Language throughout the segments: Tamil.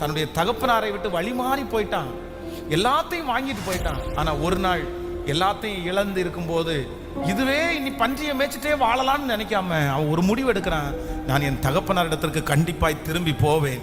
தன்னுடைய தகப்பனாரை விட்டு வழி மாறி போயிட்டான். எல்லாத்தையும் வாங்கிட்டு போயிட்டான். ஆனால் ஒரு நாள் எல்லாத்தையும் இழந்து இருக்கும்போது இதுவே இனி பன்றியை மேய்ச்சிட்டே வாழலாம்னு நினைக்காம அவன் ஒரு முடிவு எடுக்கிறான். நான் என் தகப்பனார் இடத்திற்கு கண்டிப்பாய் திரும்பி போவேன்.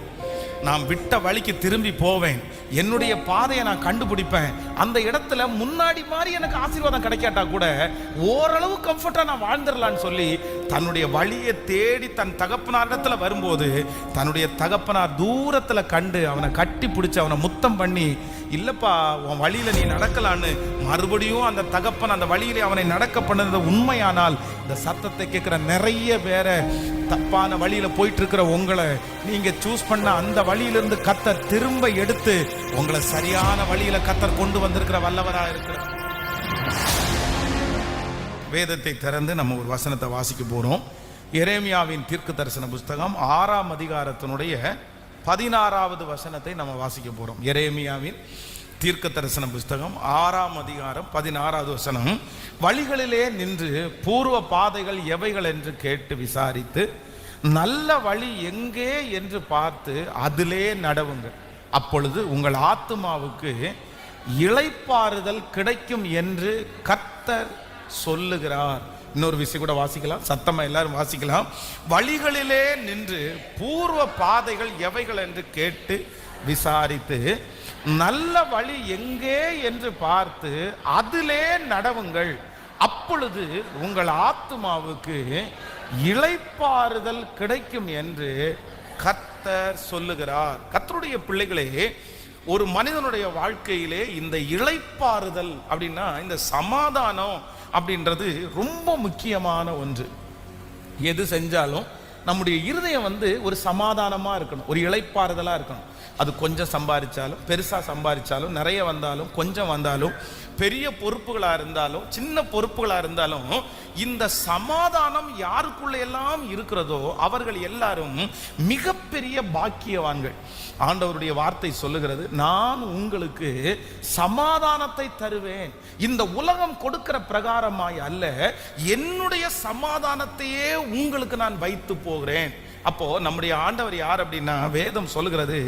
நான் விட்ட வழிக்கு திரும்பி போவேன். என்னுடைய பாதையை நான் கண்டுபிடிப்பேன். அந்த இடத்துல முன்னாடி மாதிரி எனக்கு ஆசீர்வாதம் கிடைக்காட்டா கூட ஓரளவு கம்ஃபர்ட்டாக நான் வாழ்ந்துடலான்னு சொல்லி தன்னுடைய வழியை தேடி தன் தகப்பனார் இடத்துல வரும்போது தன்னுடைய தகப்பனார் தூரத்தில் கண்டு அவனை கட்டி பிடிச்சி அவனை முத்தம் பண்ணி இல்லைப்பா உன் வழியில் நீ நடக்கலான்னு மறுபடியும் அந்த தகப்பன் அந்த வழியிலே அவனை நடக்க பண்ணது உண்மையானால் இந்த சத்தத்தை கேட்குற நிறைய பேரை தப்பான வழியில் போயிட்டு இருக்கிற உங்களை நீங்கள் சூஸ் பண்ண அந்த வழியிலிருந்து கத்தர் திரும்ப எடுத்து உங்களை சரியான வழியில் கத்தர் கொண்டு வந்திருக்கிற வல்லவராக இருக்கிற வேதத்தை திறந்து நம்ம ஒரு வசனத்தை வாசிக்க போகிறோம் எரேமியாவின் தீர்க்க தரிசன புஸ்தகம் ஆறாம் அதிகாரத்தினுடைய பதினாறாவது வசனத்தை நம்ம வாசிக்க போகிறோம் எரேமியாவின் தீர்க்க தரிசன புஸ்தகம் ஆறாம் அதிகாரம் பதினாறாவது வசனம். வழிகளிலே நின்று பூர்வ பாதைகள் எவைகள் என்று கேட்டு விசாரித்து நல்ல வழி எங்கே என்று பார்த்து அதிலே நடவுங்கள். அப்பொழுது உங்கள் ஆத்துமாவுக்கு இளைப்பாறுதல் கிடைக்கும் என்று கர்த்தர் சொல்லுகிறார். இன்னொரு விஷயம் கூட வாசிக்கலாம். சத்தமாக எல்லாரும் வாசிக்கலாம். வழிகளிலே நின்று பூர்வ பாதைகள் எவைகள் என்று கேட்டு விசாரித்து நல்ல வழி எங்கே என்று பார்த்து அதிலே நடவுங்கள். அப்பொழுது உங்கள் ஆத்துமாவுக்கு இழைப்பாறுதல் கிடைக்கும் என்று கத்தர் சொல்லுகிறார். கத்தருடைய பிள்ளைகளே ஒரு மனிதனுடைய வாழ்க்கையிலே இந்த இழைப்பாறுதல் அப்படின்னா இந்த சமாதானம் அப்படின்றது ரொம்ப முக்கியமான ஒன்று. எது செஞ்சாலும் நம்முடைய இருதயம் வந்து ஒரு சமாதானமாக இருக்கணும் ஒரு இழைப்பாறுதலாக இருக்கணும். அது கொஞ்சம் சம்பாதிச்சாலும் பெருசாக சம்பாதிச்சாலும் நிறைய வந்தாலும் கொஞ்சம் வந்தாலும் பெரிய பொறுப்புகளாக இருந்தாலும் சின்ன பொறுப்புகளாக இருந்தாலும் இந்த சமாதானம் யாருக்குள்ள எல்லாம் இருக்கிறதோ அவர்கள் எல்லாரும் மிகப்பெரிய பாக்கியவான்கள். ஆண்டவருடைய வார்த்தை சொல்லுகிறது நான் உங்களுக்கு சமாதானத்தை தருவேன். இந்த உலகம் கொடுக்கிற பிரகாரமாய் அல்ல என்னுடைய சமாதானத்தையே உங்களுக்கு நான் வைத்து போகிறேன். அப்போ நம்முடைய ஆண்டவர் யார் அப்படின்னா வேதம் சொல்லுகிறது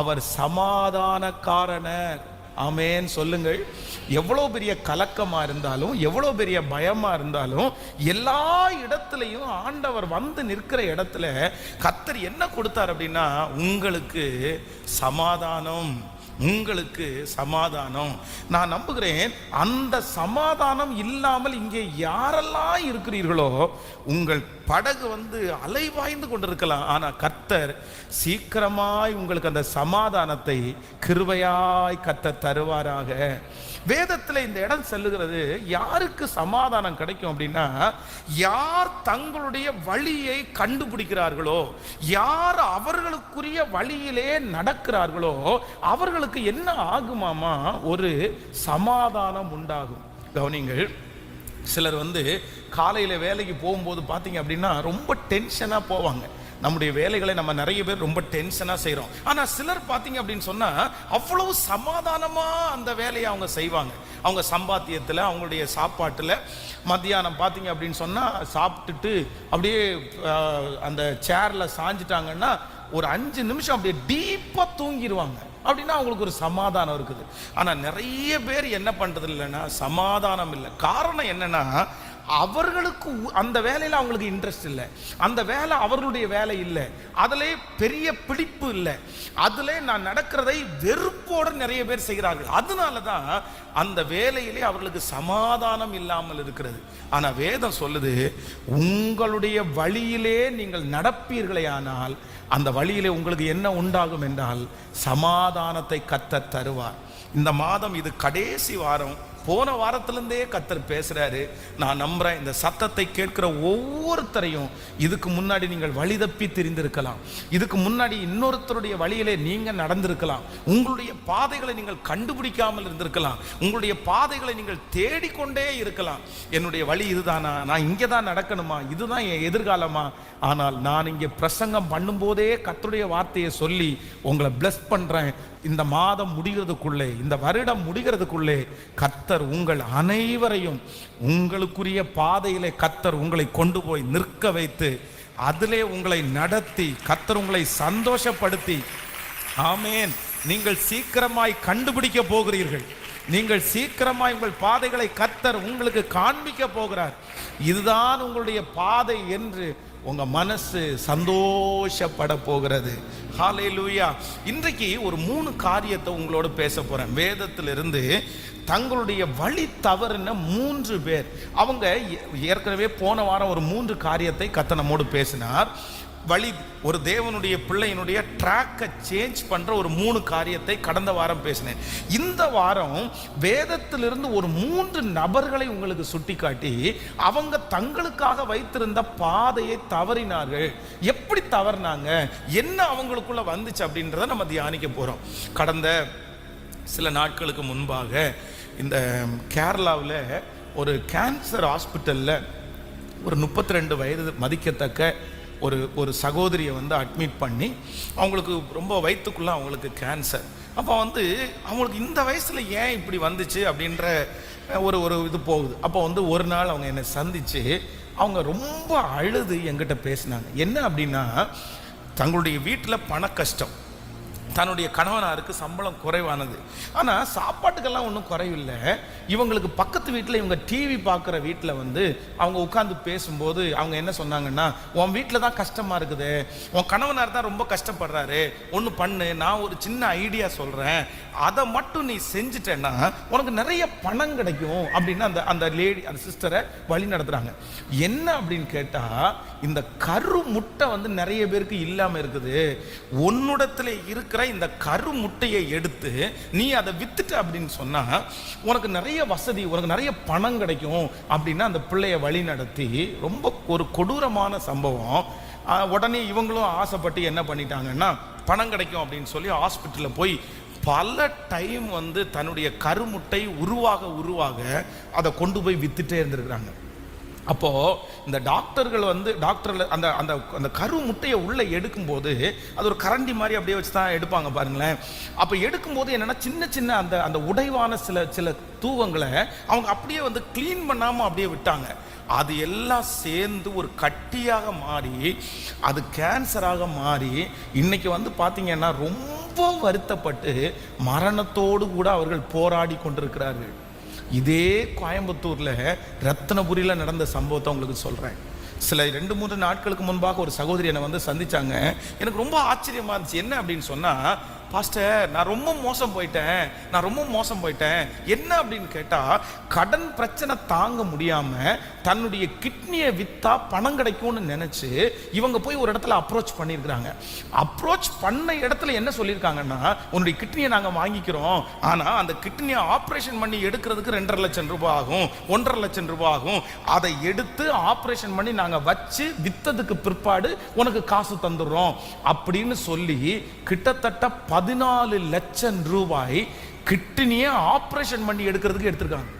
அவர் சமாதானக்காரனர். ஆமேன்னு சொல்லுங்கள். எவ்வளோ பெரிய கலக்கமாக இருந்தாலும் எவ்வளோ பெரிய பயமாக இருந்தாலும் எல்லா இடத்துலையும் ஆண்டவர் வந்து நிற்கிற இடத்துல கத்தர் என்ன கொடுத்தார் அப்படின்னா உங்களுக்கு சமாதானம் உங்களுக்கு சமாதானம். நான் நம்புகிறேன் அந்த சமாதானம் இல்லாமல் இங்கே யாரெல்லாம் இருக்கிறீர்களோ உங்கள் படகு வந்து அலைவாய்ந்து கொண்டிருக்கலாம். ஆனால் கர்த்தர் சீக்கிரமாய் உங்களுக்கு அந்த சமாதானத்தை கிருவையாய் கர்த்தர் தருவாராக. வேதத்தில் இந்த இடம் செல்லுகிறது யாருக்கு சமாதானம் கிடைக்கும் அப்படின்னா யார் தங்களுடைய வழியை கண்டுபிடிக்கிறார்களோ யார் அவர்களுக்குரிய வழியிலே நடக்கிறார்களோ அவர்களுக்கு என்ன ஆகுமாமா? ஒரு சமாதானம் உண்டாகும். கவனிங்கள் சிலர் வந்து காலையில் வேலைக்கு போகும்போது பார்த்தீங்க அப்படின்னா ரொம்ப டென்ஷனாக போவாங்க. நம்முடைய வேலைகளை நம்ம நிறைய பேர் ரொம்ப டென்ஷனாக செய்கிறோம் ஆனால் சிலர் பார்த்தீங்க அப்படின்னு சொன்னால் அவ்வளவு சமாதானமாக அந்த வேலையை அவங்க செய்வாங்க. அவங்க சம்பாத்தியத்தில் அவங்களுடைய சாப்பாட்டில் மத்தியானம் பார்த்தீங்க அப்படின்னு சொன்னால் சாப்பிட்டுட்டு அப்படியே அந்த சேரில் சாஞ்சிட்டாங்கன்னா ஒரு அஞ்சு நிமிஷம் அப்படியே டீப்பாக தூங்கிடுவாங்க அப்படின்னா அவங்களுக்கு ஒரு சமாதானம் இருக்குது. ஆனால் நிறைய பேர் என்ன பண்ணுறது இல்லைன்னா சமாதானம் இல்லை. காரணம் என்னன்னா அவர்களுக்கு உ- அந்த வேலையில் அவங்களுக்கு இன்ட்ரெஸ்ட் இல்லை. அந்த வேலை அவர்களுடைய வேலை இல்லை. அதிலே பெரிய பிடிப்பு இல்லை. அதில் நான் நடக்கிறதை வெறுப்போடு நிறைய பேர் செய்கிறார்கள். அதனால தான் அந்த வேலையிலே அவர்களுக்கு சமாதானம் இல்லாமல் இருக்கிறது. ஆனால் வேதம் சொல்லுது உங்களுடைய வழியிலே நீங்கள் நடப்பீர்களே ஆனால் அந்த வழியிலே உங்களுக்கு என்ன உண்டாகும் என்றால் சமாதானத்தை கத்த தருவார். இந்த மாதம் இது கடைசி வாரம். போன வாரத்திலேருந்தே கத்தர் பேசுகிறாரு நான் நம்புகிறேன் இந்த சத்தத்தை கேட்கிற ஒவ்வொருத்தரையும் இதுக்கு முன்னாடி நீங்கள் வழி தப்பி தெரிந்திருக்கலாம். இதுக்கு முன்னாடி இன்னொருத்தருடைய வழியிலே நீங்கள் நடந்திருக்கலாம். உங்களுடைய பாதைகளை நீங்கள் கண்டுபிடிக்காமல் இருந்திருக்கலாம். உங்களுடைய பாதைகளை நீங்கள் தேடிக்கொண்டே இருக்கலாம். என்னுடைய வழி இதுதானா? நான் இங்கே தான் நடக்கணுமா? இதுதான் என் எதிர்காலமா? ஆனால் நான் இங்கே பிரசங்கம் பண்ணும்போதே கத்தருடைய வார்த்தையை சொல்லி உங்களை பிளஸ் பண்ணுறேன் இந்த மாதம் முடிகிறதுக்குள்ளே இந்த வருடம் முடிகிறதுக்குள்ளே கத்தர் உங்கள் அனைவரையும் உங்களுக்குரிய பாதையிலே கத்தர் உங்களை கொண்டு போய் நிற்க வைத்து அதிலே உங்களை நடத்தி கத்தர் உங்களை சந்தோஷப்படுத்தி. ஆமேன். நீங்கள் சீக்கிரமாய் கண்டுபிடிக்க போகிறீர்கள். நீங்கள் சீக்கிரமாய் உங்கள் பாதைகளை கத்தர் உங்களுக்கு காண்பிக்க போகிறார். இதுதான் உங்களுடைய பாதை என்று உங்கள் மனசு சந்தோஷப்பட போகிறது. ஹalleluya இன்றைக்கு ஒரு மூணு காரியத்தை உங்களோட பேச போகிறேன் வேதத்திலிருந்து தங்களுடைய வழி தவறுன மூன்று பேர். அவங்க ஏ- ஏற்கனவே போன வாரம் ஒரு மூன்று காரியத்தை கத்த நம்மோடு பேசினார். வழி ஒரு தேவனுடைய பிள்ளையினுடைய ட்ராக்கை சேஞ்ச் பண்ணுற ஒரு மூணு காரியத்தை கடந்த வாரம் பேசினேன். இந்த வாரம் வேதத்திலிருந்து ஒரு மூன்று நபர்களை உங்களுக்கு சுட்டிக்காட்டி அவங்க தங்களுக்காக வைத்திருந்த பாதையை தவறினார்கள். எப்படி தவறினாங்க? என்ன அவங்களுக்குள்ள வந்துச்சு அப்படின்றத நம்ம தியானிக்க போகிறோம் கடந்த சில நாட்களுக்கு முன்பாக இந்த கேரளாவில் ஒரு கேன்சர் ஹாஸ்பிட்டலில் ஒரு முப்பத்தி ரெண்டு வயது மதிக்கத்தக்க ஒரு ஒரு சகோதரியை வந்து அட்மிட் பண்ணி அவங்களுக்கு ரொம்ப வயிற்றுக்குள்ள அவங்களுக்கு கேன்சர் அப்போ வந்து அவங்களுக்கு இந்த வயசில் ஏன் இப்படி வந்துச்சு அப்படின்ற ஒரு ஒரு இது போகுது. அப்போ வந்து ஒரு நாள் அவங்க என்னை சந்திச்சு அவங்க ரொம்ப அழுது என்கிட்ட பேசினாங்க. என்ன அப்படின்னா தங்களுடைய வீட்டில் பண கஷ்டம். தன்னுடைய கணவனாருக்கு சம்பளம் குறைவானது. ஆனால் சாப்பாட்டுக்கெல்லாம் ஒன்றும் குறைவில்லை. இவங்களுக்கு பக்கத்து வீட்டில் இவங்க டிவி பார்க்குற வீட்டில் வந்து அவங்க உட்காந்து பேசும்போது அவங்க என்ன சொன்னாங்கன்னா உன் வீட்டில் தான் கஷ்டமாக இருக்குது. உன் கணவனார் தான் ரொம்ப கஷ்டப்படுறாரு. ஒன்று பண்ணு. நான் ஒரு சின்ன ஐடியா சொல்கிறேன் அதை மட்டும் நீ செஞ்சுட்டேன்னா உனக்கு நிறைய பணம் கிடைக்கும். அப்படின்னு அந்த அந்த லேடி அந்த சிஸ்டரை வழி நடத்துகிறாங்க என்ன அப்படின்னு கேட்டால் இந்த கரு முட்டை வந்து நிறைய பேருக்கு இல்லாமல் இருக்குது. உன்னிடத்துல இருக்கிற இந்த கரு முட்டையை எடுத்து நீ அதை வித்துட்ட அப்படின்னு சொன்னா உனக்கு நிறைய வசதி உனக்கு நிறைய பணம் கிடைக்கும் அப்படின்னா அந்த பிள்ளைய வழி நடத்தி ரொம்ப ஒரு கொடூரமான சம்பவம். உடனே இவங்களும் ஆசைப்பட்டு என்ன பண்ணிட்டாங்கன்னா பணம் கிடைக்கும் அப்படின்னு சொல்லி ஹாஸ்பிட்டலில் போய் பல டைம் வந்து தன்னுடைய கருமுட்டை உருவாக உருவாக அதை கொண்டு போய் வித்துட்டே இருந்திருக்கிறாங்க. அப்போது இந்த டாக்டர்கள் வந்து டாக்டரில் அந்த அந்த அந்த கரு முட்டையை உள்ளே எடுக்கும்போது அது ஒரு கரண்டி மாதிரி அப்படியே வச்சு தான் எடுப்பாங்க பாருங்களேன். அப்போ எடுக்கும்போது என்னென்னா சின்ன சின்ன அந்த அந்த உடைவான சில சில தூவங்களை அவங்க அப்படியே வந்து க்ளீன் பண்ணாமல் அப்படியே விட்டாங்க. அது எல்லாம் சேர்ந்து ஒரு கட்டியாக மாறி அது கேன்சராக மாறி இன்னைக்கு வந்து பார்த்தீங்கன்னா ரொம்ப வருத்தப்பட்டு மரணத்தோடு கூட அவர்கள் போராடி கொண்டிருக்கிறார்கள். இதே கோயம்புத்தூரில் ரத்னபுரியில் நடந்த சம்பவத்தை உங்களுக்கு சொல்கிறேன் சில ரெண்டு மூன்று நாட்களுக்கு முன்பாக ஒரு சகோதரி என்னை வந்து சந்திச்சாங்க. எனக்கு ரொம்ப ஆச்சரியமா இருந்துச்சு. என்ன அப்படின்னு சொன்னால் பாஸ்டர் நான் ரொம்ப மோசம் போயிட்டேன். நான் ரொம்ப மோசம் போயிட்டேன். என்ன அப்படின்னு கேட்டா கடன் பிரச்சனை தாங்க முடியாம தன்னுடைய கிட்னியை வித்தா பணம் கிடைக்கும்னு நினைச்சு இவங்க போய் ஒரு இடத்துல அப்ரோச் பண்ணியிருக்கிறாங்க. அப்ரோச் பண்ண இடத்துல என்ன சொல்லியிருக்காங்கன்னா உன்னுடைய கிட்னியை நாங்கள் வாங்கிக்கிறோம். ஆனால் அந்த கிட்னியை ஆப்ரேஷன் பண்ணி எடுக்கிறதுக்கு ரெண்டரை லட்சம் ரூபாய் ஆகும் ஒன்றரை லட்சம் ரூபாய் ஆகும். அதை எடுத்து ஆப்ரேஷன் பண்ணி நாங்கள் வச்சு வித்ததுக்கு பிற்பாடு உனக்கு காசு தந்துடுறோம். அப்படின்னு சொல்லி கிட்டத்தட்ட பதினாலு லட்சம் ரூபாய் கிட்னியை ஆப்ரேஷன் பண்ணி எடுக்கிறதுக்கு எடுத்திருக்காங்க.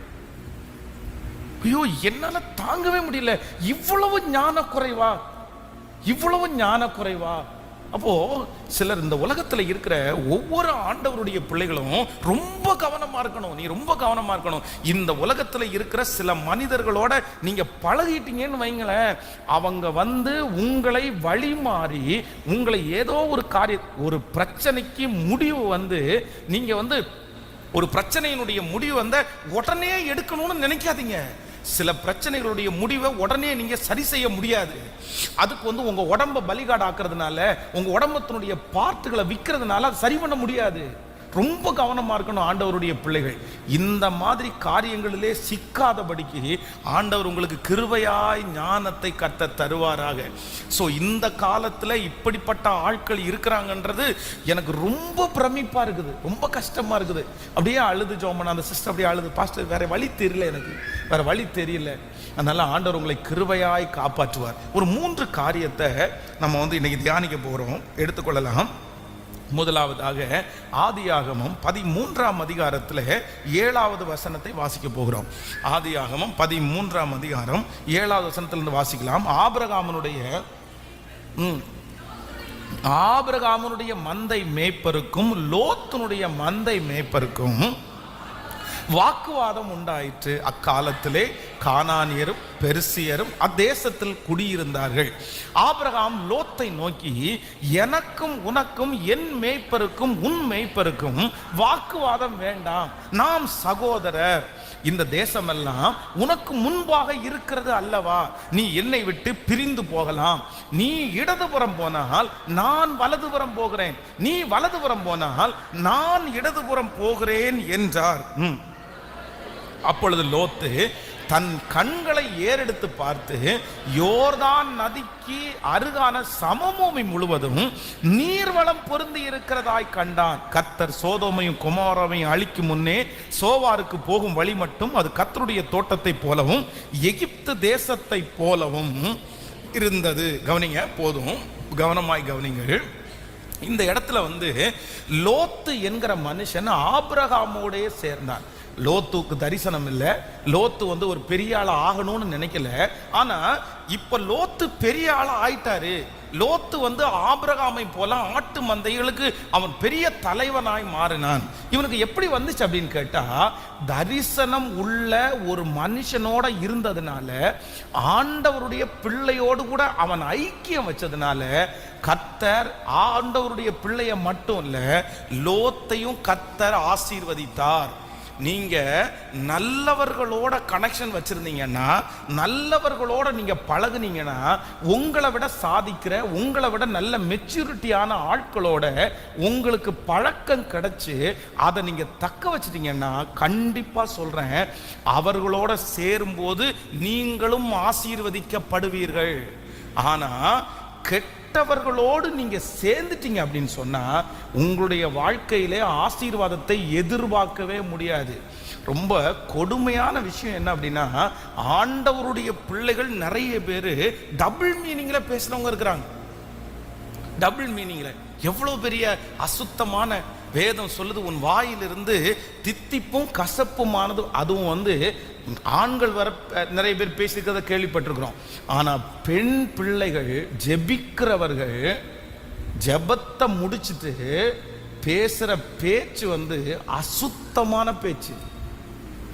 ஐயோ என்னால தாங்கவே முடியல. இவ்வளவு ஞான குறைவா இவ்வளவு ஞான குறைவா அப்போ சிலர் இந்த உலகத்துல இருக்கிற ஒவ்வொரு ஆண்டவருடைய பிள்ளைகளும் ரொம்ப கவனமா இருக்கணும். நீ ரொம்ப கவனமா இருக்கணும். இந்த உலகத்துல இருக்கிற சில மனிதர்களோட நீங்க பழகிட்டீங்கன்னு வைங்களேன். அவங்க வந்து உங்களை வழி மாறி உங்களை ஏதோ ஒரு காரிய ஒரு பிரச்சனைக்கு முடிவு வந்து நீங்க வந்து ஒரு பிரச்சனையினுடைய முடிவு வந்த உடனே எடுக்கணும்னு நினைக்காதீங்க. சில பிரச்சனைகளுடைய முடிவை உடனே நீங்கள் சரி செய்ய முடியாது. அதுக்கு வந்து உங்கள் உடம்ப பலிகாடு ஆக்குறதுனால உங்கள் உடம்பத்தினுடைய பார்ட்டுகளை விற்கிறதுனால அது சரி பண்ண முடியாது. ரொம்ப கவனமாக இருக்கணும் ஆண்டவருடைய பிள்ளைகள். இந்த மாதிரி காரியங்களிலே சிக்காதபடிக்கு ஆண்டவர் உங்களுக்கு கிருபையாய் ஞானத்தை கத்த தருவாராக. ஸோ இந்த காலத்தில் இப்படிப்பட்ட ஆட்கள் இருக்கிறாங்கன்றது எனக்கு ரொம்ப பிரமிப்பாக இருக்குது. ரொம்ப கஷ்டமாக இருக்குது. அப்படியே அழுது ஜோமன் அந்த சிஸ்டர் அப்படியே அழுது பாஸ்டர் வேற வழி தெரியல எனக்கு. வேற வழி தெரியல. அதனால ஆண்டவர் உங்களை கிருபையாய் காப்பாற்றுவார். ஒரு மூன்று காரியத்தை நம்ம வந்து இன்னைக்கு தியானிக்க போகிறோம் எடுத்துக்கொள்ளலாம். முதலாவதாக ஆதியாகமம் பதிமூன்றாம் அதிகாரத்தில் ஏழாவது வசனத்தை வாசிக்க போகிறோம். ஆதியாகமம் பதிமூன்றாம் அதிகாரம் ஏழாவது வசனத்திலிருந்து வாசிக்கலாம். ஆபிரகாமனுடைய ஆபிரகாமனுடைய மந்தை மேய்ப்பருக்கும் லோத்துனுடைய மந்தை மேய்ப்பருக்கும் வாக்குவாதம் உண்டாயிற்று அக்காலத்திலே கானானியரும் பெருசியரும் அத்தேசத்தில் குடியிருந்தார்கள். ஆபிரகாம் லோத்தை நோக்கி எனக்கும் உனக்கும் என் மேய்ப்பருக்கும் உன் மேய்ப்பருக்கும் வாக்குவாதம் வேண்டாம். நாம் சகோதரர். இந்த தேசமெல்லாம் உனக்கு முன்பாக இருக்கிறது அல்லவா? நீ என்னை விட்டு பிரிந்து போகலாம். நீ இடதுபுறம் போனால் நான் வலதுபுறம் போகிறேன். நீ வலதுபுறம் போனால் நான் இடதுபுறம் போகிறேன் என்றார். அப்பொழுது லோத்து தன் கண்களை ஏறெடுத்து பார்த்து யோர்தான் நதிக்கு அருகான சமபூமி முழுவதும் நீர்வளம் பொருந்தி இருக்கிறதாய் கண்டான். கத்தர் சோதோமையும் குமாரமையும் அழிக்கும் முன்னே சோவாருக்கு போகும் வழி மட்டும் அது கத்தருடைய தோட்டத்தைப் போலவும் எகிப்து தேசத்தைப் போலவும் இருந்தது. கவனிங்க போதும். கவனமாய் கவனிங்கள். இந்த இடத்துல வந்து லோத்து என்கிற மனுஷன் ஆபிரகாமோடே சேர்ந்தான். லோத்துக்கு தரிசனம் இல்லை லோத்து வந்து ஒரு பெரிய ஆள் ஆகணும்னு நினைக்கல. ஆனா இப்ப லோத்து பெரிய ஆளா ஆயிட்டாரு. லோத்து வந்து ஆபிரகாமை போல ஆட்டு மந்தைகளுக்கு அவன் பெரிய தலைவனாய் மாறினான். இவனுக்கு எப்படி வந்துச்சு அப்படின்னு கேட்டா தரிசனம் உள்ள ஒரு மனுஷனோட இருந்ததுனால ஆண்டவருடைய பிள்ளையோடு கூட அவன் ஐக்கியம் வச்சதுனால கத்தர் ஆண்டவருடைய பிள்ளைய மட்டும் இல்ல லோத்தையும் கத்தர் ஆசீர்வதித்தார். நீங்கள் நல்லவர்களோட கனெக்ஷன் வச்சுருந்தீங்கன்னா நல்லவர்களோட நீங்கள் பழகுனீங்கன்னா உங்களை விட சாதிக்கிற உங்களை விட நல்ல மெச்சூரிட்டியான ஆட்களோட உங்களுக்கு பழக்கம் கிடச்சி அதை நீங்கள் தக்க வச்சிட்டீங்கன்னா கண்டிப்பாக சொல்கிறேன் அவர்களோட சேரும்போது நீங்களும் ஆசீர்வதிக்கப்படுவீர்கள். ஆனால் கெட்ட கெட்டவர்களோடு நீங்க சேர்ந்துட்டீங்க அப்படின்னு சொன்னா உங்களுடைய வாழ்க்கையிலே ஆசீர்வாதத்தை எதிர்பார்க்கவே முடியாது. ரொம்ப கொடுமையான விஷயம் என்ன அப்படின்னா ஆண்டவருடைய பிள்ளைகள் நிறைய பேர் டபுள் மீனிங்ல பேசுறவங்க இருக்கிறாங்க. டபுள் மீனிங்ல எவ்வளவு பெரிய அசுத்தமான வேதம் சொல்லுது உன் வாயிலிருந்து தித்திப்பும் கசப்புமானது அதுவும் வந்து ஆண்கள் வர நிறைய பேர் பேசியிருக்கிறத கேள்விப்பட்டிருக்கிறோம். ஆனால் பெண் பிள்ளைகள் ஜெபிக்கிறவர்கள் ஜெபத்தை முடிச்சிட்டு பேசுகிற பேச்சு வந்து அசுத்தமான பேச்சு.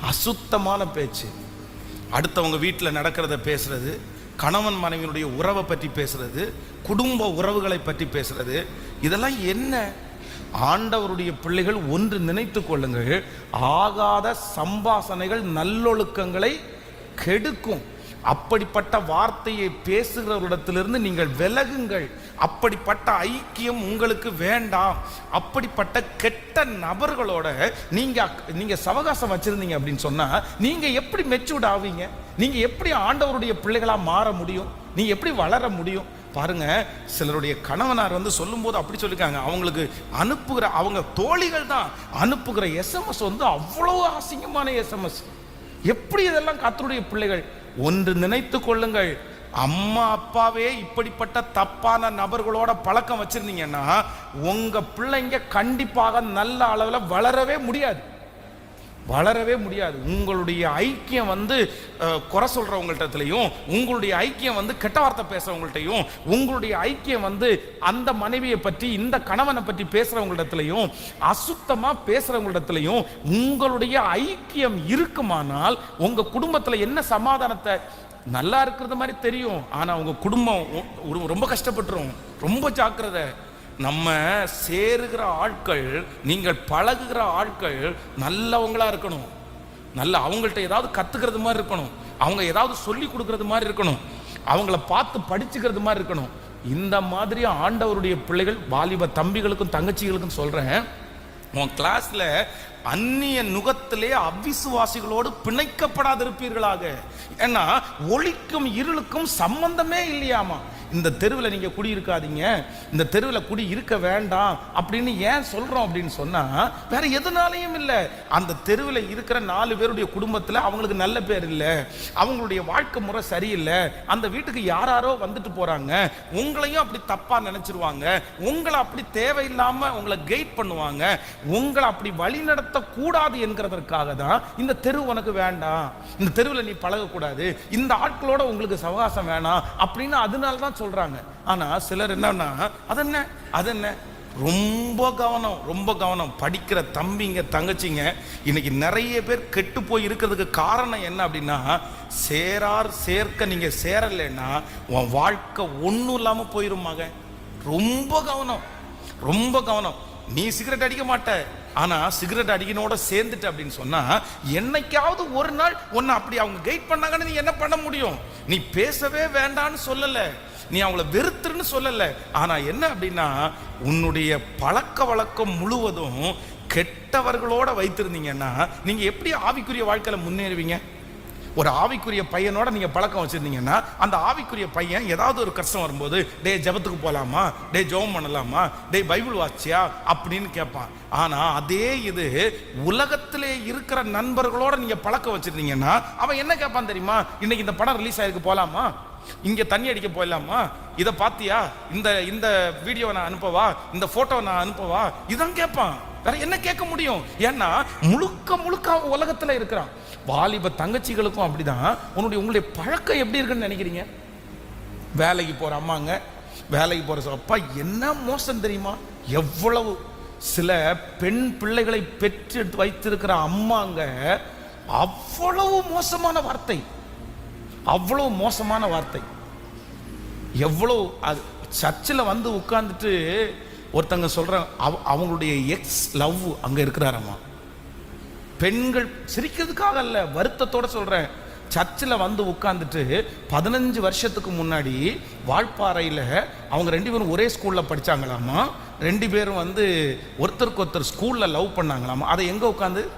அசுத்தமான பேச்சு. அடுத்தவங்க வீட்டில் நடக்கிறத பேசுறது கணவன் மனைவியினுடைய உறவை பற்றி பேசுறது குடும்ப உறவுகளை பற்றி பேசுறது இதெல்லாம் என்ன? ஆண்டவருடைய பிள்ளைகள் ஒன்று நினைத்து கொள்ளுங்கள். ஆகாத சம்பாசனைகள் நல்லொழுக்கங்களை கெடுக்கும். அப்படிப்பட்ட வார்த்தையை பேசுகிறவரிடத்திலிருந்து நீங்கள் விலகுங்கள். அப்படிப்பட்ட ஐக்கியம் உங்களுக்கு வேண்டாம். அப்படிப்பட்ட கெட்ட நபர்களோட நீங்கள் அக்- சவகாசம் வச்சுருந்தீங்க அப்படின்னு சொன்னால் நீங்கள் எப்படி மெச்சூர்ட் ஆவீங்க? நீங்கள் எப்படி ஆண்டவருடைய பிள்ளைகளாக மாற முடியும்? நீங்கள் எப்படி வளர முடியும்? பாருங்க சிலருடைய கணவனார் வந்து சொல்லும்போது அப்படி சொல்லிருக்காங்க. அவங்களுக்கு அனுப்புகிற அவங்க தோழிகள் தான் அனுப்புகிற எஸ்எம்எஸ் வந்து அவ்வளோ அசிங்கமான எஸ்எம்எஸ் எப்படி இதெல்லாம் கத்தருடைய பிள்ளைகள்? ஒன்று நினைத்து கொள்ளுங்கள். அம்மா அப்பாவே இப்படிப்பட்ட தப்பான நபர்களோட பழக்கம் வச்சிருந்தீங்கன்னா உங்க பிள்ளைங்க கண்டிப்பாக நல்ல அளவில் வளரவே முடியாது. வளரவே முடியாது. உங்களுடைய ஐக்கியம் வந்து குறை சொல்கிறவங்கள்ட்டத்துலையும் உங்களுடைய ஐக்கியம் வந்து கெட்ட வார்த்தை பேசுகிறவங்கள்ட்டையும் உங்களுடைய ஐக்கியம் வந்து அந்த மனைவியை பற்றி இந்த கணவனை பற்றி பேசுகிறவங்களிடத்துலையும் அசுத்தமாக பேசுகிறவங்களிடத்துலையும் உங்களுடைய ஐக்கியம் இருக்குமானால் உங்கள் குடும்பத்தில் என்ன சமாதானத்தை நல்லா இருக்கிறது மாதிரி தெரியும். ஆனால் உங்கள் குடும்பம் ஒரு- ரொம்ப கஷ்டப்பட்டுரும். ரொம்ப ஜாக்கிரதை. நம்ம சேருகிற ஆட்கள் நீங்கள் பழகுகிற ஆட்கள் நல்லவங்களா இருக்கணும். நல்ல அவங்கள்ட்ட ஏதாவது கத்துக்கிறது மாதிரி இருக்கணும். அவங்க ஏதாவது சொல்லி கொடுக்கறது மாதிரி இருக்கணும். அவங்கள பார்த்து படிச்சுக்கிறது மாதிரி இருக்கணும். இந்த மாதிரி ஆண்டவருடைய பிள்ளைகள் வாலிப தம்பிகளுக்கும் தங்கச்சிகளுக்கும் சொல்றேன். உன் கிளாஸ்ல அந்நிய நுகத்திலே அவிசுவாசிகளோடு பிணைக்கப்படாதிருப்பீர்களாக. ஏன்னா ஒளிக்கும் இருளுக்கும் சம்பந்தமே இல்லையாமா? இந்த தெருவில் நீங்கள் குடி இருக்காதீங்க இந்த தெருவில் குடி இருக்க வேண்டாம் அப்படின்னு ஏன் சொல்கிறோம் அப்படின்னு சொன்னால் வேற எதுனாலையும் இல்லை. அந்த தெருவில் இருக்கிற நாலு பேருடைய குடும்பத்தில் அவங்களுக்கு நல்ல பேர் இல்லை. அவங்களுடைய வாழ்க்கை முறை சரியில்லை. அந்த வீட்டுக்கு யாராரோ வந்துட்டு போகிறாங்க உங்களையும் அப்படி தப்பாக நினச்சிருவாங்க. உங்களை அப்படி தேவையில்லாமல் உங்களை கைட் பண்ணுவாங்க. உங்களை அப்படி வழி நடத்தக்கூடாது என்கிறதற்காக தான் இந்த தெரு உனக்கு வேண்டாம். இந்த தெருவில் நீ பழகக்கூடாது. இந்த ஆட்களோட உங்களுக்கு சவகாசம் வேணாம் அப்படின்னு அதனால தான் சொல்றாங்க. ஆனா சிலர் என்னன்னா அது என்ன அது என்ன ரொம்ப கவனம் ரொம்ப கவனம். படிக்கிற தம்பிங்க தங்கச்சிங்க இன்னைக்கு நிறைய பேர் கெட்டு போய் இருக்கிறதுக்கு காரணம் என்ன அப்படின்னா சேரார் சேர்க்க நீங்க சேரலைன்னா உன் வாழ்க்கை ஒன்றும் இல்லாமல் போயிரும் மகன். ரொம்ப கவனம் ரொம்ப கவனம். நீ சிகரெட் அடிக்க மாட்ட. ஆனா சிகரெட் அடிக்கனோட சேர்ந்துட்ட அப்படின்னு சொன்னா என்னைக்காவது ஒரு நாள் உன்னை அப்படி அவங்க கைட் பண்ணாங்கன்னு நீ என்ன பண்ண முடியும்? நீ பேசவே வேண்டான்னு சொல்லல. நீ அவங்கள வெறுத்துருன்னு சொல்லல. ஆனா என்ன அப்படின்னா உன்னுடைய பழக்க வழக்கம் முழுவதும் கெட்டவர்களோட வைத்திருந்தீங்கன்னா நீங்க எப்படி ஆவிக்குரிய வாழ்க்கையில முன்னேறுவீங்க? ஒரு ஆவிக்குரிய பையனோட நீங்க பழக்கம் வச்சிருந்தீங்கன்னா அந்த ஆவிக்குரிய பையன் ஏதாவது ஒரு கஷ்டம் வரும்போது டே ஜெபத்துக்கு போலாமா? டே ஜெபம் பண்ணலாமா? டே பைபிள் வாட்சியா அப்படின்னு கேட்பான். ஆனா அதே இது உலகத்திலே இருக்கிற நண்பர்களோட நீங்க பழக்கம் வச்சிருந்தீங்கன்னா அவன் என்ன கேட்பான் தெரியுமா? இன்னைக்கு இந்த படம் ரிலீஸ் ஆயிருக்கு போலாமா? இங்கே தண்ணி அடிக்க போயிடலாமா? இதை பார்த்தியா? இந்த இந்த வீடியோ நான் அனுப்பவா? இந்த போட்டோ நான் அனுப்பவா? இதான் கேட்பான். வேற என்ன கேட்க முடியும்? ஏன்னா முழுக்க முழுக்க அவன் உலகத்துல இருக்கிறான். வாலிப தங்கச்சிகளுக்கும் அப்படிதான். உன்னுடைய உங்களுடைய பழக்கம் எப்படி இருக்குன்னு நினைக்கிறீங்க? வேலைக்கு போற அம்மாங்க வேலைக்கு போற அப்பா என்ன மோசம் தெரியுமா? எவ்வளவு சில பெண் பிள்ளைகளை பெற்று வைத்திருக்கிற அம்மாங்க அவ்வளவு மோசமான வார்த்தை. அவ்வளோ மோசமான வார்த்தை. எவ்வளோ அது சர்ச்சில் வந்து உட்காந்துட்டு ஒருத்தங்க சொல்கிறேன் அவ- அவங்களுடைய எக்ஸ் லவ் அங்கே இருக்கிறாரம்மா பெண்கள் சிரிக்கிறதுக்காக அல்ல வருத்தத்தோட சொல்கிறேன் சர்ச்சில் வந்து உட்காந்துட்டு பதினஞ்சு வருஷத்துக்கு முன்னாடி வாழ்ப்பாறையில் அவங்க ரெண்டு பேரும் ஒரே ஸ்கூலில் படிச்சாங்களாமா? ரெண்டு பேரும் வந்து ஒருத்தருக்கு ஒருத்தர் ஸ்கூலில் லவ் பண்ணாங்களாமா? அதை எங்கே உட்காந்து?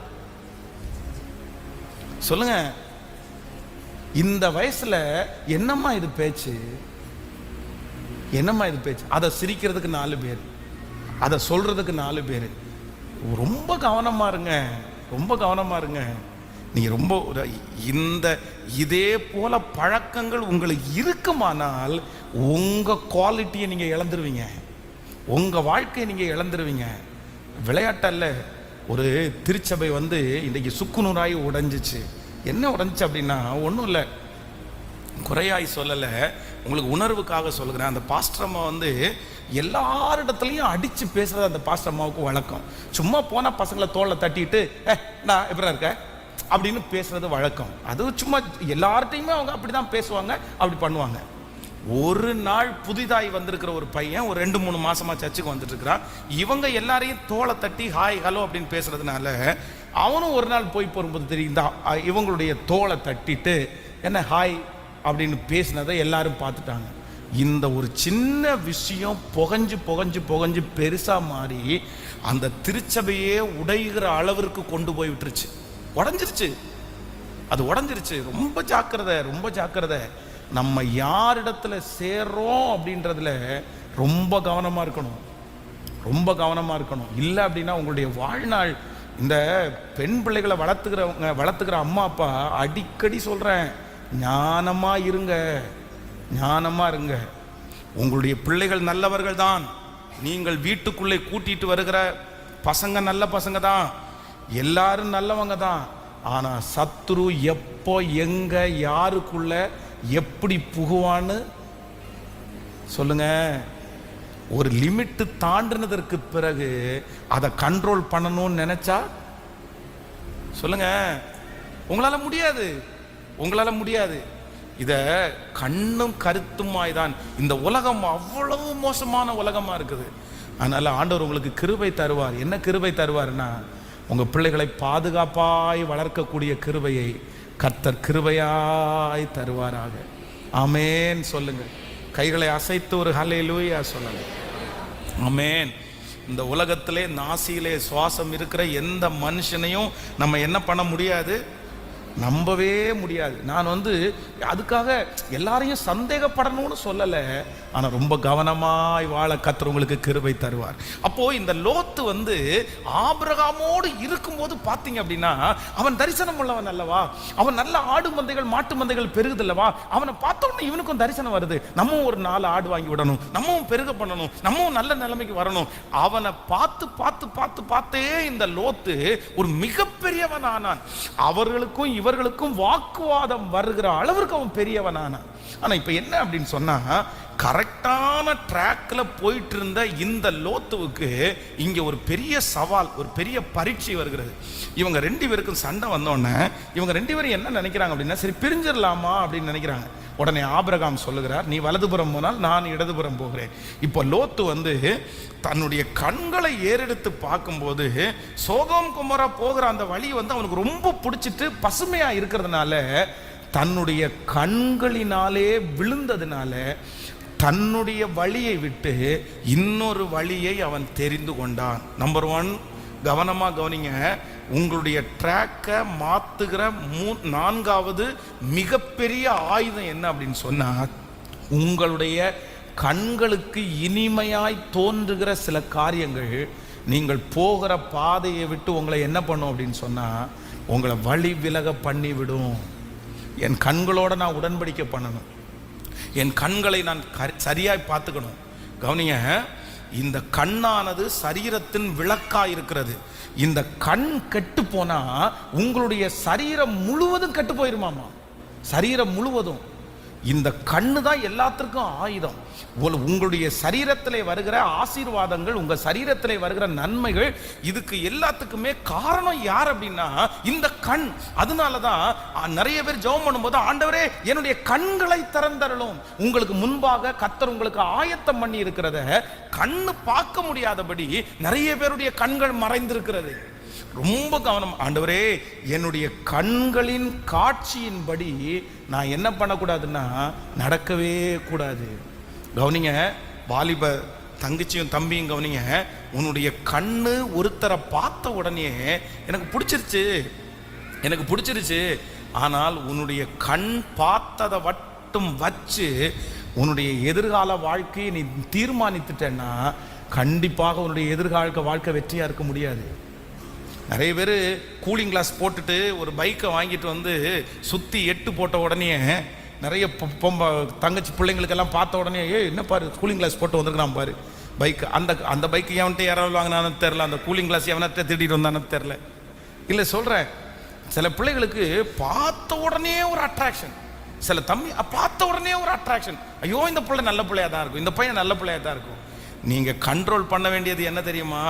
சொல்லுங்க. இந்த வயசுல என்னம்மா இது பேச்சு? என்னம்மா இது பேச்சு? அதை சிரிக்கிறதுக்கு நாலு பேர். அதை சொல்றதுக்கு நாலு பேர். ரொம்ப கவனமா இருங்க. ரொம்ப கவனமா இருங்க. நீங்கள் ரொம்ப ஒரு இந்த இதே போல பழக்கங்கள் உங்களுக்கு இருக்குமானால் உங்க குவாலிட்டியை நீங்க இழந்துருவீங்க. உங்க வாழ்க்கையை நீங்க இழந்துருவீங்க. விளையாட்டல்ல ஒரு திருச்சபை வந்து இன்னைக்கு சுக்குநூறாய் உடைஞ்சிச்சு. என்ன உடைஞ்சிச்சு அப்படின்னா ஒன்றும் இல்லை. குறையாய் சொல்லலை. உங்களுக்கு உணர்வுக்காக சொல்லுகிறேன். அந்த பாஸ்டர் அம்மா வந்து எல்லாரிடத்துலையும் அடித்து பேசுகிறது அந்த பாஸ்டர் அம்மாவுக்கு வழக்கம். சும்மா போனால் பசங்களை தோலை தட்டிட்டு ஏ நான் எப்படி இருக்க? அப்படின்னு பேசுகிறது வழக்கம். அது சும்மா எல்லார்ட்டையுமே அவங்க அப்படி தான் பேசுவாங்க அப்படி பண்ணுவாங்க. ஒரு நாள் புதிதாய் வந்திருக்கிற ஒரு பையன் ஒரு ரெண்டு மூணு மாசமா சர்ச்சுக்கு வந்துட்டு இருக்கிறான். இவங்க எல்லாரையும் தோலை தட்டி ஹாய் ஹலோ அப்படின்னு பேசுறதுனால அவனும் ஒரு நாள் போய் போகும்போது தெரியுதா? இவங்களுடைய தோலை தட்டிட்டு என்ன ஹாய் அப்படின்னு பேசினதை எல்லாரும் பார்த்துட்டாங்க. இந்த ஒரு சின்ன விஷயம் புகஞ்சு புகஞ்சு புகஞ்சு பெருசாக மாறி அந்த திருச்சபையே உடைகிற அளவிற்கு கொண்டு போய் விட்டுருச்சு. உடஞ்சிருச்சு. அது உடஞ்சிருச்சு. ரொம்ப ஜாக்கிரதை ரொம்ப ஜாக்கிரதை. நம்ம யாரிடத்துல சேர்றோம் அப்படின்றதுல ரொம்ப கவனமாக இருக்கணும். ரொம்ப கவனமாக இருக்கணும். இல்லை அப்படின்னா உங்களுடைய வாழ்நாள் இந்த பெண் பிள்ளைகளை வளர்த்துக்கிறவங்க வளர்த்துக்கிற அம்மா அப்பா அடிக்கடி சொல்கிறேன் ஞானமாக இருங்க ஞானமாக இருங்க. உங்களுடைய பிள்ளைகள் நல்லவர்கள் தான். நீங்கள் வீட்டுக்குள்ளே கூட்டிட்டு வருகிற பசங்க நல்ல பசங்க தான். எல்லாரும் நல்லவங்க தான். ஆனால் சத்ரு எப்போ எங்கே யாருக்குள்ள எப்படி புகுவான்னு சொல்லுங்கள் ஒரு லிமிட்டு தாண்டினதற்கு பிறகு அதை கண்ட்ரோல் பண்ணணும்னு நினைச்சா? சொல்லுங்க. உங்களால முடியாது. உங்களால முடியாது. இத கண்ணும் கருத்துமாய் தான். இந்த உலகம் அவ்வளவு மோசமான உலகமா இருக்குது. அதனால ஆண்டவர் உங்களுக்கு கிருபை தருவார். என்ன கிருபை தருவார்னா உங்க பிள்ளைகளை பாதுகாப்பாய் வளர்க்கக்கூடிய கிருபையை கர்த்தர் கிருபையாய் தருவாராக. ஆமேன் சொல்லுங்க கைகளை அசைத்து ஒரு ஹலே லூயா அமேன் இந்த உலகத்திலே நாசியிலே சுவாசம் இருக்கிற எந்த மனுஷனையும் நம்ம என்ன பண்ண முடியாது? நம்பவே முடியாது. நான் வந்து அதுக்காக எல்லாரையும் சந்தேகப்படணும்னு சொல்லலை. ஆனால் ரொம்ப கவனமாய் வாழ கத்துறவங்களுக்கு கிருபை தருவார். அப்போ இந்த லோத்து வந்து ஆபிரகாமோடு இருக்கும்போது பார்த்தீங்க அப்படின்னா அவன் தரிசனம் உள்ளவன் அல்லவா? அவன் நல்ல ஆடு மந்தைகள் மாட்டு மந்தைகள் பெருகுதல்லவா? அவனை பார்த்த உடனே இவனுக்கும் தரிசனம் வருது. நம்மவும் ஒரு நாலு ஆடு வாங்கி விடணும். நம்மவும் பெருக பண்ணணும். நம்மவும் நல்ல நிலைமைக்கு வரணும். அவனை பார்த்து பார்த்து பார்த்து பார்த்தே இந்த லோத்து ஒரு மிகப்பெரியவன் ஆனான் அவர்களுக்கும் இவர்களுக்கும் வாக்குவாதம் வருகிற அளவிற்கு அவன் பெரியவன் ஆனால் ஆனா இப்ப என்ன அப்படின்னு சொன்னா கரெக்டான ட்ராக்ல போயிட்டு இருந்த இந்த லோத்துவுக்கு இங்க ஒரு பெரிய சவால் ஒரு பெரிய பரீட்சை வருகிறது. இவங்க ரெண்டு பேருக்கும் சண்டை வந்தோடனே இவங்க ரெண்டு பேரும் என்ன நினைக்கிறாங்க அப்படின்னா சரி பிரிஞ்சிடலாமா அப்படின்னு நினைக்கிறாங்க. உடனே ஆபிரகாம் சொல்லுகிறார் நீ வலதுபுறம் போனால் நான் இடதுபுறம் போகிறேன். இப்போ லோத்து வந்து தன்னுடைய கண்களை ஏறெடுத்து பார்க்கும்போது சோகம் குமரா போகிற அந்த வழி வந்து அவனுக்கு ரொம்ப பிடிச்சிட்டு பசுமையாக இருக்கிறதுனால தன்னுடைய கண்களினாலே விழுந்ததுனால தன்னுடைய வழியை விட்டு இன்னொரு வழியை அவன் தெரிந்து கொண்டான். நம்பர் ஒன் கவனமாக கவனிங்க. உங்களுடைய ட்ராக்கை மாற்றுகிற மூ நான்காவது மிகப்பெரிய ஆயுதம் என்ன அப்படின்னு சொன்னால் உங்களுடைய கண்களுக்கு இனிமையாய் தோன்றுகிற சில காரியங்கள் நீங்கள் போகிற பாதையை விட்டு உங்களை என்ன பண்ணும் அப்படின்னு சொன்னால் உங்களை வழி விலக பண்ணிவிடும். என் கண்களோட நான் உடன்படிக்கை பண்ணணும். என் கண்களை நான் கரி- சரியாய் பார்த்துக்கணும். கவனிங்க இந்த கண்ணானது சரீரத்தின் விளக்கா இருக்கிறது. இந்த கண் கெட்டு போனா உங்களுடைய சரீரம் முழுவதும் கெட்டு போயிருமாமா? சரீரம் முழுவதும். இந்த கண்ணு தான் எல்லாத்திற்கும் ஆயுதம். உங்களுடைய சரீரத்தில் வருகிற ஆசீர்வாதங்கள் உங்க சரீரத்திலே வருகிற நன்மைகள் இதுக்கு எல்லாத்துக்குமே காரணம் யார் அப்படின்னா இந்த கண். அதனால தான் நிறைய பேர் ஜெபம் பண்ணும்போது ஆண்டவரே என்னுடைய கண்களை திறந்தரலும் உங்களுக்கு முன்பாக கத்தர் உங்களுக்கு ஆயத்தம் பண்ணி இருக்கிறத கண்ணு பார்க்க முடியாதபடி நிறைய பேருடைய கண்கள் மறைந்திருக்கிறது. ரொம்ப கவனம். ஆண்டவரே என்னுடைய கண்களின் காட்சியின்படி நான் என்ன பண்ணக்கூடாதுன்னா நடக்கவே கூடாது. கவனிங்க வாலிப தங்கச்சியும் தம்பியும் கவனிங்க உன்னுடைய கண்ணு ஒருத்தரை பார்த்த உடனே எனக்கு பிடிச்சிருச்சு. எனக்கு பிடிச்சிருச்சு. ஆனால் உன்னுடைய கண் பார்த்ததை மட்டும் வச்சு உன்னுடைய எதிர்கால வாழ்க்கையை நீ தீர்மானித்துட்டேன்னா கண்டிப்பாக உன்னுடைய எதிர்கால வாழ்க்கை வெற்றியாக இருக்க முடியாது. நிறைய பேர் கூலிங் கிளாஸ் போட்டுட்டு ஒரு பைக்கை வாங்கிட்டு வந்து சுற்றி எட்டு போட்ட உடனே நிறைய பொ- பொம்ப தங்கச்சி பிள்ளைங்களுக்கெல்லாம் பார்த்த உடனே ஏ என்ன பாரு கூலிங் கிளாஸ் போட்டு வந்திருக்கான் பாரு. பைக் அந்த அந்த பைக்கு எவன்ட்டு யாராவது வாங்கினானு தெரில அந்த கூலிங் கிளாஸ் எவனத்தை திடீர் வந்தானு தெரில இல்லை சொல்கிறேன் சில பிள்ளைகளுக்கு பார்த்த உடனே ஒரு அட்ராக்ஷன் சில தம்பி பார்த்த உடனே ஒரு அட்ராக்ஷன் ஐயோ இந்த பிள்ளை நல்ல பிள்ளையாக தான் இருக்கும். இந்த பையன் நல்ல பிள்ளையாக தான் இருக்கும். நீங்கள் கண்ட்ரோல் பண்ண வேண்டியது என்ன தெரியுமா?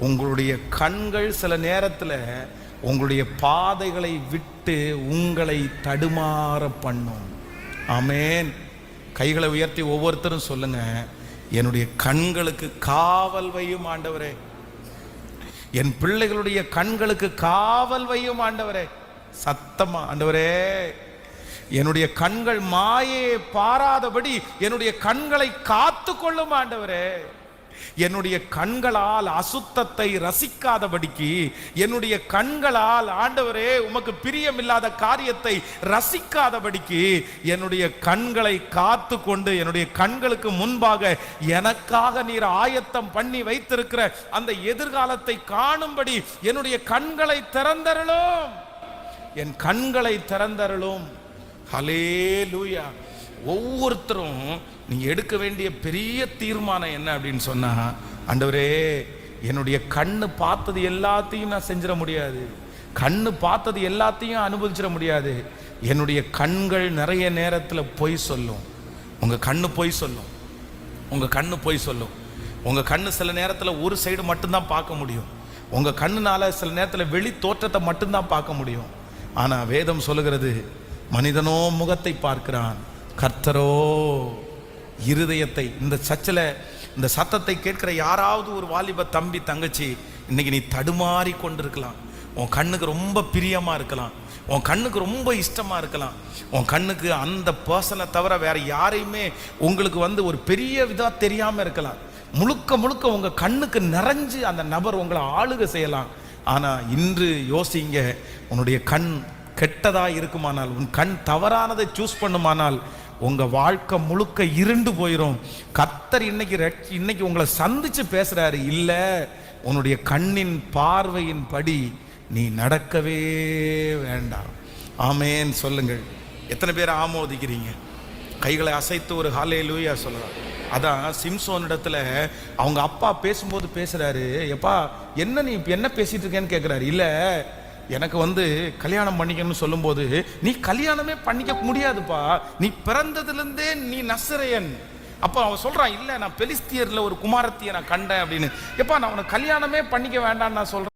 உங்களுடைய கண்கள் சில நேரத்தில் உங்களுடைய பாதைகளை விட்டு உங்களை தடுமாற பண்ணும். ஆமேன். கைகளை உயர்த்தி ஒவ்வொருத்தரும் சொல்லுங்க. என்னுடைய கண்களுக்கு காவல் வையும் ஆண்டவரே. என் பிள்ளைகளுடைய கண்களுக்கு காவல் வையும் ஆண்டவரே. சத்தமா ஆண்டவரே. என்னுடைய கண்கள் மாயே பாராதபடி என்னுடைய கண்களை காத்து கொள்ளும் ஆண்டவரே. என்னுடைய கண்களால் அசுத்தத்தை ரசிக்காதபடிக்கு என்னுடைய கண்களால் ஆண்டவரே உமக்கு பிரியமில்லாத காரியத்தை ரசிக்காதபடிக்கு என்னுடைய கண்களை காத்து கொண்டு என்னுடைய கண்களுக்கு முன்பாக எனக்காக நீர் ஆயத்தம் பண்ணி வைத்திருக்கிற அந்த எதிர்காலத்தை காணும்படி என்னுடைய கண்களை திறந்தருளும். என் கண்களை திறந்தருளும். ஹலேலூயா ஒவ்வொருத்தரும் நீ எடுக்க வேண்டிய பெரிய தீர்மானம் என்ன அப்படின்னு சொன்னா ஆண்டவரே என்னுடைய கண்ணு பார்த்தது எல்லாத்தையும் நான் செஞ்சிட முடியாது. கண்ணு பார்த்தது எல்லாத்தையும் அனுபவிச்சிட முடியாது. என்னுடைய கண்கள் நிறைய நேரத்தில் பொய் சொல்லும். உங்கள் கண்ணு பொய் சொல்லும். உங்கள் கண்ணு பொய் சொல்லும். உங்கள் கண்ணு சில நேரத்தில் ஒரு சைடு மட்டும்தான் பார்க்க முடியும். உங்கள் கண்ணுனால சில நேரத்தில் வெளி தோற்றத்தை மட்டும்தான் பார்க்க முடியும். ஆனால் வேதம் சொல்லுகிறது மனிதனோ முகத்தை பார்க்கிறான் கர்த்தரோ இருதயத்தை இந்த சச்சில் இந்த சத்தத்தை கேட்கிற யாராவது ஒரு வாலிப தம்பி தங்கச்சி இன்னைக்கு நீ தடுமாறி கொண்டிருக்கலாம். உன் கண்ணுக்கு ரொம்ப பிரியமாக இருக்கலாம். உன் கண்ணுக்கு ரொம்ப இஷ்டமாக இருக்கலாம். உன் கண்ணுக்கு அந்த பர்சனை தவிர வேறு யாரையுமே உங்களுக்கு வந்து ஒரு பெரிய இதாக தெரியாமல் இருக்கலாம். முழுக்க முழுக்க உங்கள் கண்ணுக்கு நிறைஞ்சு அந்த நபர் உங்களை ஆளுக செய்யலாம். ஆனால் இன்று யோசிங்க உன்னுடைய கண் கெட்டதாக இருக்குமானால் உன் கண் தவறானதை சூஸ் பண்ணுமானால் உங்க வாழ்க்கை முழுக்க இருண்டு போயிடும் கத்தர் இன்னைக்கு இன்னைக்கு உங்களை சந்திச்சு பேசுறாரு. இல்ல உன்னுடைய கண்ணின் பார்வையின் படி நீ நடக்கவே வேண்டாம். ஆமேன் சொல்லுங்கள். எத்தனை பேர் ஆமோதிக்கிறீங்க? கைகளை அசைத்து ஒரு ஹாலே லூயா சொல்லலாம். அதான் சிம்சோன் இடத்துல அவங்க அப்பா பேசும்போது பேசுறாரு எப்பா என்ன நீ இப்போ என்ன பேசிட்டு இருக்கேன்னு கேட்குறாரு இல்லை எனக்கு வந்து கல்யாணம் பண்ணிக்கணும்னு சொல்லும்போது நீ கல்யாணமே பண்ணிக்க முடியாதுப்பா. நீ பிறந்ததுலேருந்தே நீ நசுரையன். அப்போ அவன் சொல்றான் இல்ல நான் பெலிஸ்தியர்ல ஒரு குமாரத்தியை நான் கண்டேன் அப்படின்னு. எப்பா நான் உனக்கு கல்யாணமே பண்ணிக்க வேண்டாம்னு நான் சொல்றேன்.